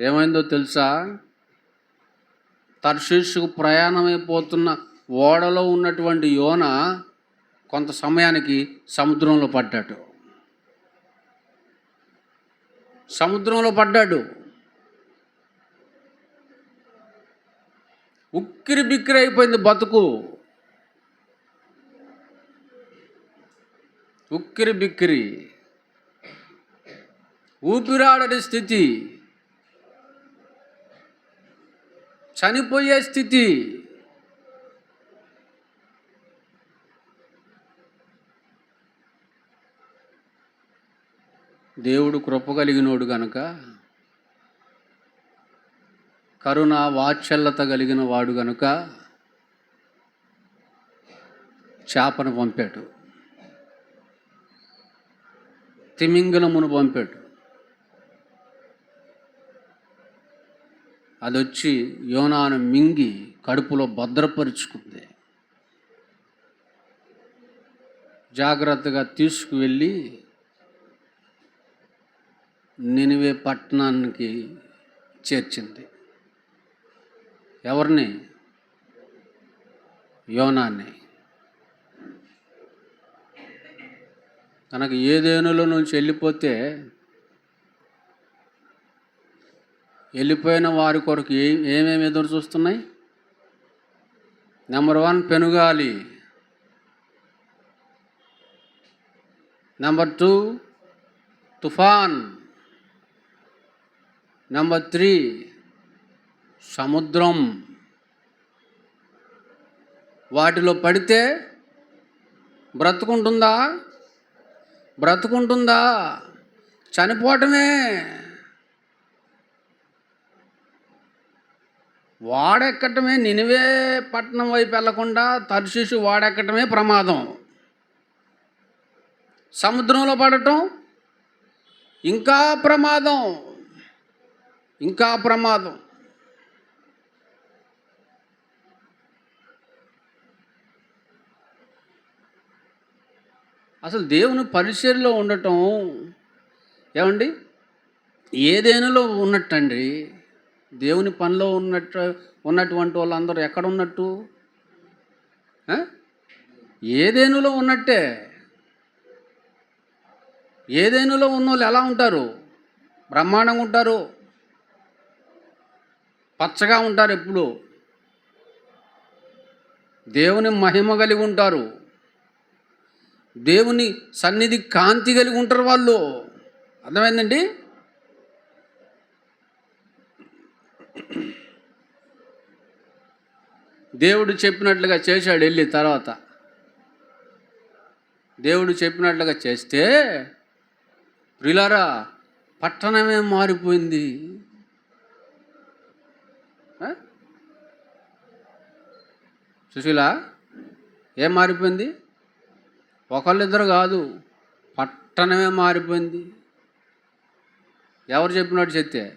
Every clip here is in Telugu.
ఏమైందో తెలుసా? తర్షీషుకు ప్రయాణమైపోతున్న ఓడలో ఉన్నటువంటి యోన కొంత సమయానికి సముద్రంలో పడ్డాడు. సముద్రంలో పడ్డాడు. ఉక్కిరి బిక్కిరి అయిపోయింది బతుకు. ఉక్కిరి బిక్కిరి. ఊపిరాడని స్థితి. చనిపోయే స్థితి. దేవుడు కృప కలిగినోడు గనక కరుణ వాత్సల్యత కలిగిన వాడు గనుక చేపను పంపాడు. తిమింగలమును పంపాడు. అది వచ్చి యోనాను మింగి కడుపులో భద్రపరుచుకుంది. జాగ్రత్తగా తీసుకువెళ్ళి నినివే పట్టణానికి చేర్చింది. ఎవరిని? యోనాన్ని తనకు ఏదేనులో నుంచి వెళ్ళిపోతే వెళ్ళిపోయిన వారి కొరకు ఏ ఏమేమి ఎదురు చూస్తున్నాయి? నెంబర్ వన్ పెనుగాలి. నెంబర్ టూ తుఫాన్. నెంబర్ త్రీ సముద్రం. వాటిలో పడితే బ్రతుకుంటుందా? బ్రతుకుంటుందా? చనిపోవటమే. వాడెక్కటమే నినివే పట్టణం వైపు వెళ్ళకుండా తర్శిషు వాడెక్కటమే ప్రమాదం. సముద్రంలో పడటం ఇంకా ప్రమాదం ఇంకా ప్రమాదం. అసలు దేవుని పరిచర్లో ఉండటం ఏమండి? ఏదేనులో ఉన్నట్టండి? దేవుని పనిలో ఉన్నట్టు ఉన్నటువంటి వాళ్ళందరూ ఎక్కడ ఉన్నట్టు ఏదేనులో ఉన్నట్టే? ఏదేనులో ఉన్న వాళ్ళు ఎలా ఉంటారు? బ్రహ్మాండంగా ఉంటారు? పచ్చగా ఉంటారు ఎప్పుడు? దేవుని మహిమ కలిగి ఉంటారు. దేవుని సన్నిధి కాంతి కలిగి ఉంటారు వాళ్ళు. అర్థమైందండి? దేవుడు చెప్పినట్లుగా చేశాడు వెళ్ళి తర్వాత. దేవుడు చెప్పినట్లుగా చేస్తే ప్రిలారా పట్టణమే మారిపోయింది. సుశీల ఏం మారిపోయింది? ఒకళ్ళిద్దరు కాదు పట్టణమే మారిపోయింది. ఎవరు చెప్పినట్టు చెప్తే?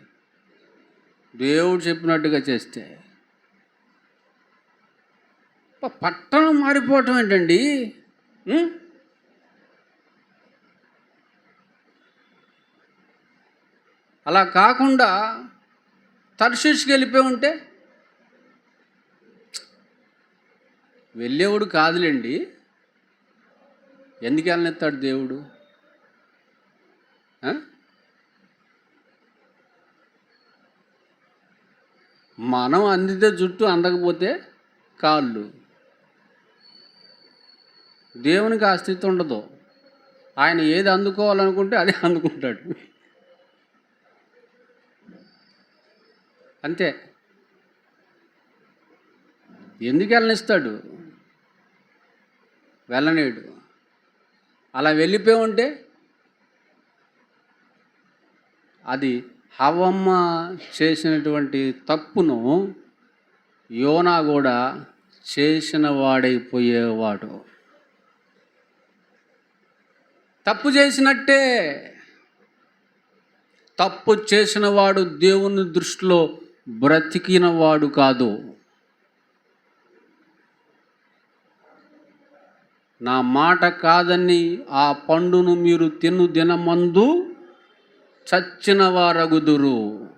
దేవుడు చెప్పినట్టుగా చేస్తే. పట్టణం మారిపోవటం ఏంటండి? అలా కాకుండా తర్షీష్కి వెళ్ళిపోయి ఉంటే? వెళ్ళేవాడు కాదులేండి. ఎందుకు వెళ్ళనెత్తాడు దేవుడు? మనం అందితే జుట్టు అందకపోతే కాళ్ళు. దేవునికి అస్తిత్వం ఉండదు. ఆయన ఏది అందుకోవాలనుకుంటే అదే అందుకుంటాడు. అంతే. ఎందుకు వెళ్ళనిస్తాడు? వెళ్ళనేడు అలా వెళ్ళిపోయి ఉంటే అది హవమ్మ చేసినటువంటి తప్పును యోనా కూడా చేసిన వాడైపోయేవాడు తప్పు చేసినట్టే. తప్పు చేసిన వాడు దేవుని దృష్టిలో బ్రతికిన వాడు కాదు. నా మాట కాదని ఆ పండును మీరు తిను దినమందు చచ్చిన వారగుదురు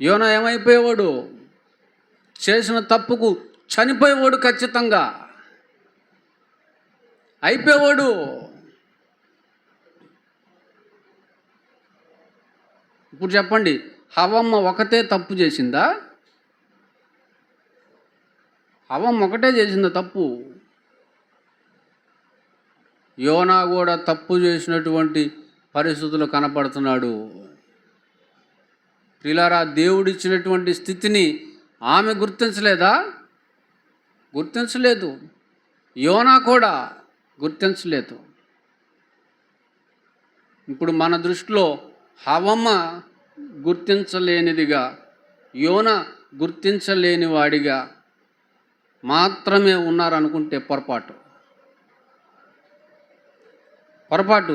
యోన ఏమైపోయేవాడు? చేసిన తప్పుకు చనిపోయేవాడు ఖచ్చితంగా. అయిపోయేవాడు. ఇప్పుడు చెప్పండి హవమ్మ ఒకటే తప్పు చేసిందా? హవమ్మ ఒకటే చేసిందా తప్పు? యోనా కూడా తప్పు చేసినటువంటి పరిస్థితులు కనపడుతున్నాడు. ప్రిలారా దేవుడిచ్చినటువంటి స్థితిని ఆమె గుర్తించలేదా? గుర్తించలేదు. యోనా కూడా గుర్తించలేదు. ఇప్పుడు మన దృష్టిలో హవమ్మ గుర్తించలేనిదిగా యోన గుర్తించలేని వాడిగా మాత్రమే ఉన్నారనుకుంటే పొరపాటు. పొరపాటు